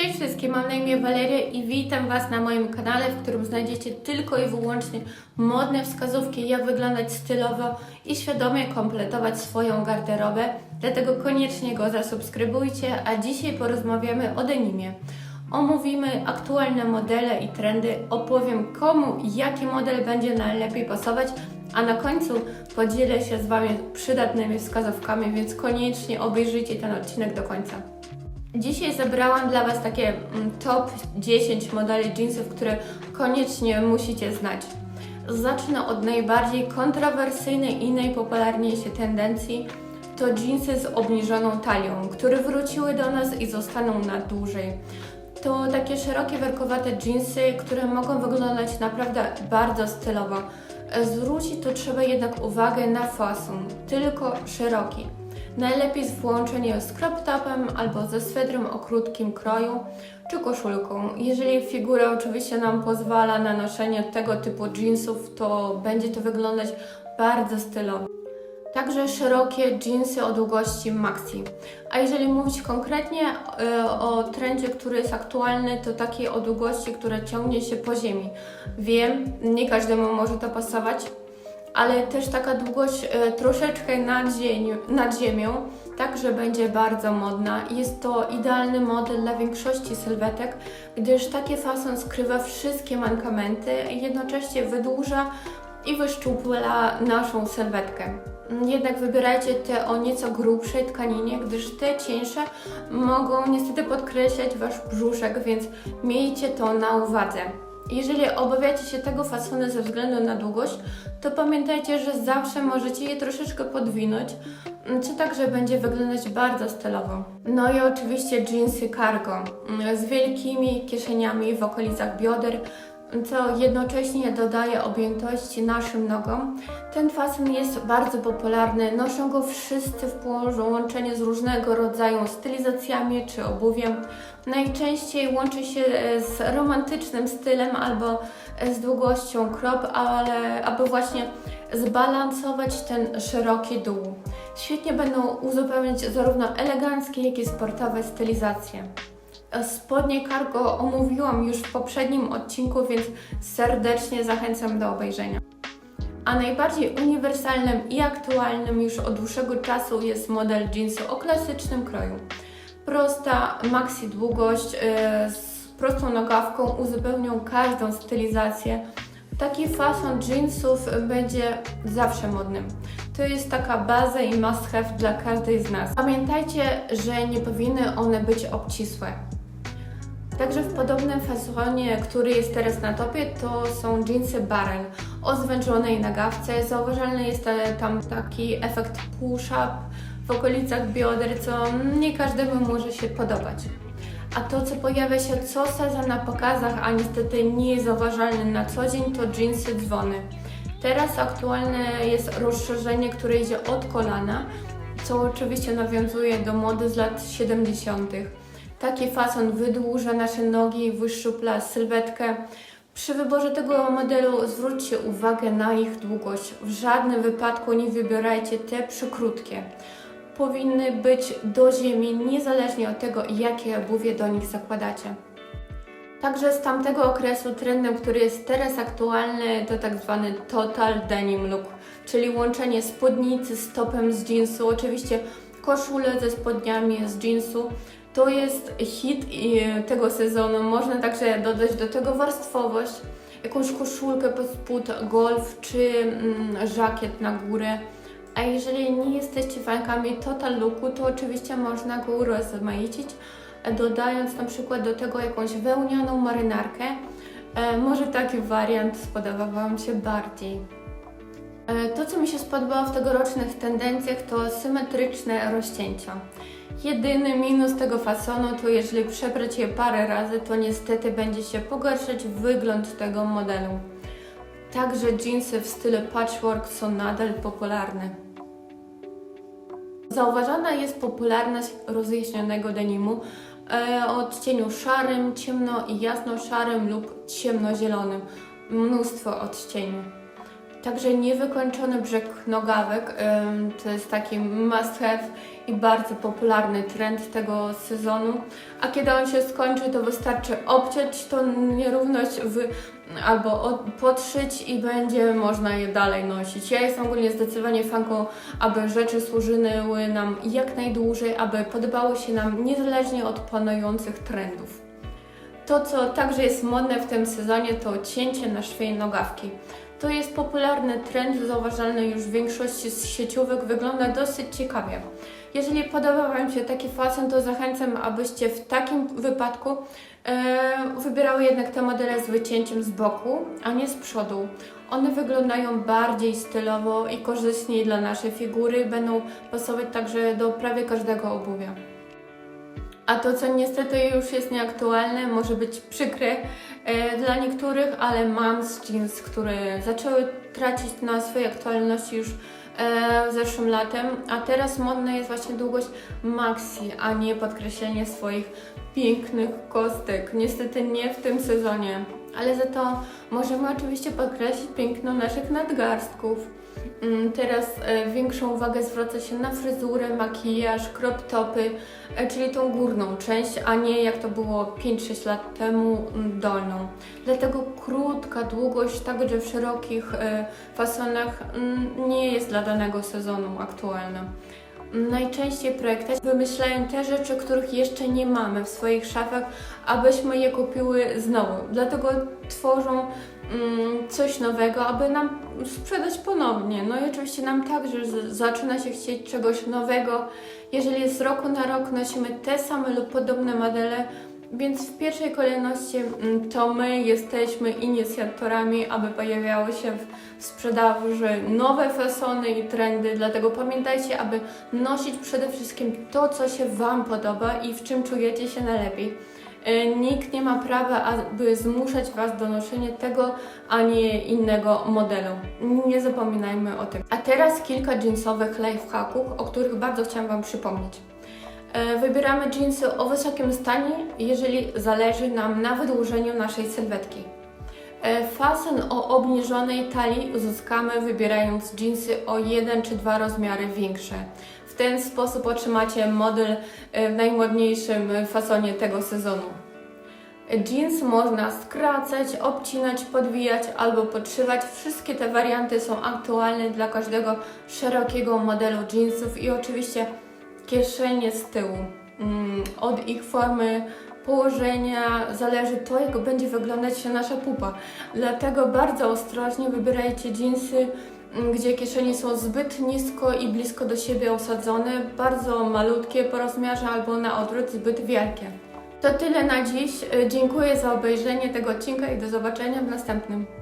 Cześć wszystkim, mam na imię Waleria i witam Was na moim kanale, w którym znajdziecie tylko i wyłącznie modne wskazówki, jak wyglądać stylowo i świadomie kompletować swoją garderobę. Dlatego koniecznie go zasubskrybujcie, a dzisiaj porozmawiamy o denimie. Omówimy aktualne modele i trendy, opowiem komu jaki model będzie najlepiej pasować, a na końcu podzielę się z Wami przydatnymi wskazówkami, więc koniecznie obejrzyjcie ten odcinek do końca. Dzisiaj zebrałam dla Was takie mm, top 10 modeli jeansów, które koniecznie musicie znać. Zacznę od najbardziej kontrowersyjnej i najpopularniejszej tendencji. To jeansy z obniżoną talią, które wróciły do nas i zostaną na dłużej. To takie szerokie, werkowate jeansy, które mogą wyglądać naprawdę bardzo stylowo. Zwrócić to trzeba jednak uwagę na fason, tylko szeroki. Najlepiej z włączeniem z crop topem albo ze swedrem o krótkim kroju czy koszulką. Jeżeli figura oczywiście nam pozwala na noszenie tego typu jeansów, to będzie to wyglądać bardzo stylowo. Także szerokie jeansy o długości maxi. A jeżeli mówić konkretnie e, o trendzie, który jest aktualny, to takiej o długości, która ciągnie się po ziemi. Wiem, nie każdemu może to pasować, ale też taka długość e, troszeczkę nad, ziemią, nad ziemią, także będzie bardzo modna. Jest to idealny model dla większości sylwetek, gdyż taki fason skrywa wszystkie mankamenty jednocześnie wydłuża i wyszczupla naszą sylwetkę. Jednak wybierajcie te o nieco grubszej tkaninie, gdyż te cieńsze mogą niestety podkreślać Wasz brzuszek, więc miejcie to na uwadze. Jeżeli obawiacie się tego fasonu ze względu na długość, to pamiętajcie, że zawsze możecie je troszeczkę podwinąć, co także będzie wyglądać bardzo stylowo. No i oczywiście jeansy cargo z wielkimi kieszeniami w okolicach bioder, co jednocześnie dodaje objętości naszym nogom. Ten fason jest bardzo popularny, noszą go wszyscy w połączeniu z różnego rodzaju stylizacjami czy obuwiem. Najczęściej łączy się z romantycznym stylem albo z długością krop, ale aby właśnie zbalansować ten szeroki dół. Świetnie będą uzupełniać zarówno eleganckie, jak i sportowe stylizacje. Spodnie cargo omówiłam już w poprzednim odcinku, więc serdecznie zachęcam do obejrzenia. A najbardziej uniwersalnym i aktualnym już od dłuższego czasu jest model jeansu o klasycznym kroju. Prosta maxi długość yy, z prostą nogawką uzupełnią każdą stylizację. Taki fason jeansów będzie zawsze modnym. To jest taka baza i must have dla każdej z nas. Pamiętajcie, że nie powinny one być obcisłe. Także w podobnym fasonie, który jest teraz na topie, to są jeansy barrel o zwężonej nagawce. Zauważalny jest tam taki efekt push-up w okolicach bioder, co nie każdemu może się podobać. A to, co pojawia się co sezon na pokazach, a niestety nie jest zauważalne na co dzień, to jeansy dzwony. Teraz aktualne jest rozszerzenie, które idzie od kolana, co oczywiście nawiązuje do mody z lat 70. Taki fason wydłuża nasze nogi wyszczupla sylwetkę. Przy wyborze tego modelu zwróćcie uwagę na ich długość. W żadnym wypadku nie wybierajcie te przykrótkie. Powinny być do ziemi, niezależnie od tego, jakie obuwie do nich zakładacie. Także z tamtego okresu trendem, który jest teraz aktualny, to tak zwany total denim look, czyli łączenie spódnicy z topem z jeansu, oczywiście koszule ze spodniami z jeansu. To jest hit tego sezonu. Można także dodać do tego warstwowość, jakąś koszulkę pod spód, golf czy mm, żakiet na górę. A jeżeli nie jesteście fankami total looku, to oczywiście można go urozmaicić, dodając na przykład do tego jakąś wełnianą marynarkę. E, może taki wariant spodobał Wam się bardziej. E, to, co mi się spodobało w tegorocznych tendencjach, to symetryczne rozcięcia. Jedyny minus tego fasonu to jeżeli przebrać je parę razy, to niestety będzie się pogarszać wygląd tego modelu. Także jeansy w stylu patchwork są nadal popularne. Zauważana jest popularność rozjaśnionego denimu e, o odcieniu szarym, ciemno i jasno szarym lub ciemnozielonym. Mnóstwo odcieni. Także niewykończony brzeg nogawek to jest taki must have i bardzo popularny trend tego sezonu. A kiedy on się skończy, to wystarczy obciąć tą nierówność w, albo od, podszyć i będzie można je dalej nosić. Ja jestem ogólnie zdecydowanie fanką, aby rzeczy służyły nam jak najdłużej, aby podobały się nam niezależnie od panujących trendów. To, co także jest modne w tym sezonie, to cięcie na szwie nogawki. To jest popularny trend, zauważalny już w większości z sieciówek, wygląda dosyć ciekawie. Jeżeli podoba Wam się taki fason, to zachęcam, abyście w takim wypadku e, wybierały jednak te modele z wycięciem z boku, a nie z przodu. One wyglądają bardziej stylowo i korzystniej dla naszej figury, będą pasować także do prawie każdego obuwia. A to, co niestety już jest nieaktualne, może być przykre dla niektórych, ale mam z jeans, które zaczęły tracić na swojej aktualności już e, zeszłym latem, a teraz modna jest właśnie długość maxi, a nie podkreślenie swoich pięknych kostek. Niestety nie w tym sezonie, ale za to możemy oczywiście podkreślić piękno naszych nadgarstków. Mm, Teraz e, większą uwagę zwraca się na fryzurę, makijaż, crop topy, e, czyli tą górną część, a nie jak to było 5-6 lat temu mm, dolną. Dlatego krótka długość, także w szerokich e, fasonach, mm, nie jest dla danego sezonu aktualna. Najczęściej projektanci wymyślają te rzeczy, których jeszcze nie mamy w swoich szafach, abyśmy je kupiły znowu. Dlatego tworzą mm, coś nowego, aby nam sprzedać ponownie. No i oczywiście nam także zaczyna się chcieć czegoś nowego. Jeżeli z roku na rok nosimy te same lub podobne modele, więc w pierwszej kolejności mm, to my jesteśmy inicjatorami, aby pojawiały się w sprzedaży nowe fasony i trendy. Dlatego pamiętajcie, aby nosić przede wszystkim to, co się Wam podoba i w czym czujecie się najlepiej. E, Nikt nie ma prawa, aby zmuszać Was do noszenia tego, a nie innego modelu. Nie zapominajmy o tym. A teraz kilka jeansowych lifehacków, o których bardzo chciałam Wam przypomnieć. E, Wybieramy jeansy o wysokim stanie, jeżeli zależy nam na wydłużeniu naszej sylwetki. E, Fason o obniżonej talii uzyskamy wybierając jeansy o jeden czy dwa rozmiary większe. W ten sposób otrzymacie model e, w najmodniejszym fasonie tego sezonu. Jeans można skracać, obcinać, podwijać albo podszywać. Wszystkie te warianty są aktualne dla każdego szerokiego modelu jeansów i oczywiście kieszenie z tyłu. Mm, Od ich formy położenia zależy to, jak będzie wyglądać nasza pupa. Dlatego bardzo ostrożnie wybierajcie jeansy, mm, gdzie kieszenie są zbyt nisko i blisko do siebie osadzone, bardzo malutkie po rozmiarze albo na odwrót zbyt wielkie. To tyle na dziś. Dziękuję za obejrzenie tego odcinka i do zobaczenia w następnym.